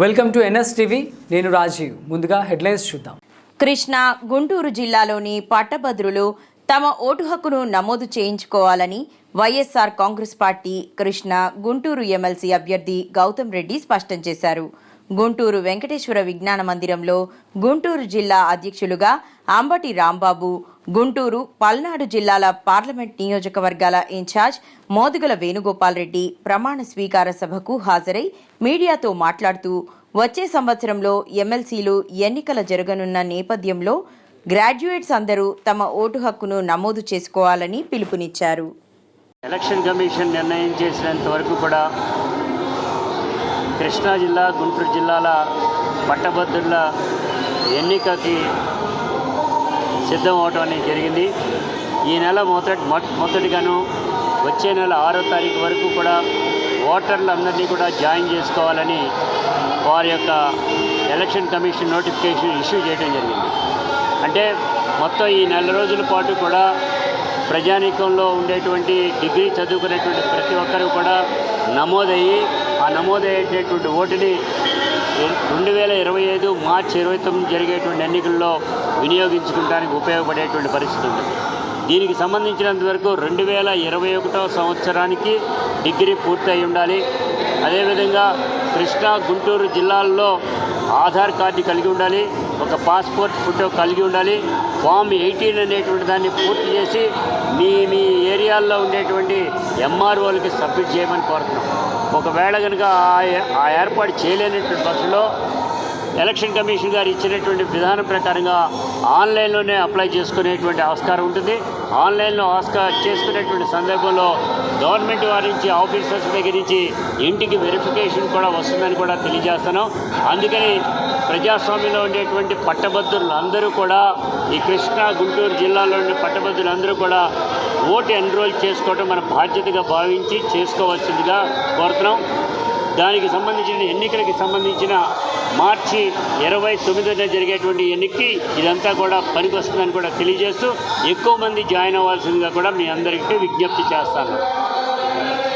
Welcome to NS TV. నేను రాజీవ్. ముందుగా headlines చూద్దాం. కృష్ణా గుంటూరు జిల్లాలోని పట్టభద్రులు తమ ఓటు హక్కును నమోదు చేయించుకోవాలని YSR Congress Party Krishna Guntur MLC అభ్యర్థి గౌతమ్ రెడ్డి స్పష్టం చేశారు. గుంటూరు వెంకటేశ్వర విజ్ఞాన మందిరంలో గుంటూరు జిల్లా అధ్యక్షులుగా అంబటి రాంబాబు గుంటూరు పల్నాడు జిల్లాల పార్లమెంట్ నియోజకవర్గాల ఇన్ఛార్జ్ మోదుగల వేణుగోపాల్ రెడ్డి ప్రమాణ స్వీకార సభకు హాజరై మీడియాతో మాట్లాడుతూ వచ్చే సంవత్సరంలో ఎమ్మెల్సీలు ఎన్నికల జరగనున్న నేపథ్యంలో గ్రాడ్యుయేట్స్ అందరూ తమ ఓటు హక్కును నమోదు చేసుకోవాలని పిలుపునిచ్చారు. ఎలక్షన్ కమిషన్ నిర్ణయం చేసినంత వరకు కూడా కృష్ణా జిల్లా గుంటూరు జిల్లాల పట్టభద్రుల ఎన్నికకి సిద్ధం అవటం అనేది జరిగింది. ఈ నెల మొదటి మొదటిగాను వచ్చే నెల ఆరో తారీఖు వరకు కూడా ఓటర్లందరినీ కూడా జాయిన్ చేసుకోవాలని వారి యొక్క ఎలక్షన్ కమిషన్ నోటిఫికేషన్ ఇష్యూ చేయడం జరిగింది. అంటే మొత్తం ఈ నెల రోజుల పాటు కూడా ప్రజానీకంలో ఉండేటువంటి డిగ్రీ చదువుకునేటువంటి ప్రతి ఒక్కరూ కూడా నమోదయ్యి ఆ నమోదయ్యేటటువంటి ఓటుని రెండు వేల ఇరవై ఐదు మార్చి ఇరవై తొమ్మిది జరిగేటువంటి ఎన్నికల్లో వినియోగించుకోవడానికి ఉపయోగపడేటువంటి పరిస్థితి ఉంది. దీనికి సంబంధించినంత వరకు రెండు వేల ఇరవై ఒకటో సంవత్సరానికి డిగ్రీ పూర్తయి ఉండాలి. అదేవిధంగా కృష్ణా గుంటూరు జిల్లాల్లో ఆధార్ కార్డు కలిగి ఉండాలి. ఒక పాస్పోర్ట్ ఫోటో కలిగి ఉండాలి. ఫామ్ ఎయిటీన్ అనేటువంటి దాన్ని పూర్తి చేసి మీ మీ ఏరియాల్లో ఉండేటువంటి ఎంఆర్ఓలకి సబ్మిట్ చేయమని కోరుతున్నాం. ఒకవేళ కనుక ఆ ఆ ఏర్పాటు చేయలేనటువంటి పక్షంలో ఎలక్షన్ కమిషన్ గారు ఇచ్చినటువంటి విధానం ప్రకారంగా ఆన్లైన్లోనే అప్లై చేసుకునేటువంటి ఆస్కారం ఉంటుంది. ఆన్లైన్లో ఆస్కార్ చేసుకునేటువంటి సందర్భంలో గవర్నమెంట్ వారి నుంచి ఆఫీసర్స్ దగ్గర నుంచి ఇంటికి వెరిఫికేషన్ కూడా వస్తుందని కూడా తెలియజేస్తాను అందుకని ప్రజాస్వామ్యంలో ఉండేటువంటి పట్టభద్రులు అందరూ కూడా ఈ కృష్ణా గుంటూరు జిల్లాలో ఉండే పట్టభద్రులు అందరూ కూడా ఓటు ఎన్రోల్ చేసుకోవడం మన బాధ్యతగా భావించి చేసుకోవాల్సిందిగా కోరుతున్నాం. దానికి సంబంధించిన ఎన్నికలకి సంబంధించిన మార్చి ఇరవై తొమ్మిదిన జరిగేటువంటి ఎన్నికకి ఇదంతా కూడా పనికొస్తుందని కూడా తెలియజేస్తూ ఎక్కువ మంది జాయిన్ అవ్వాల్సిందిగా కూడా మీ అందరికీ విజ్ఞప్తి చేస్తాను.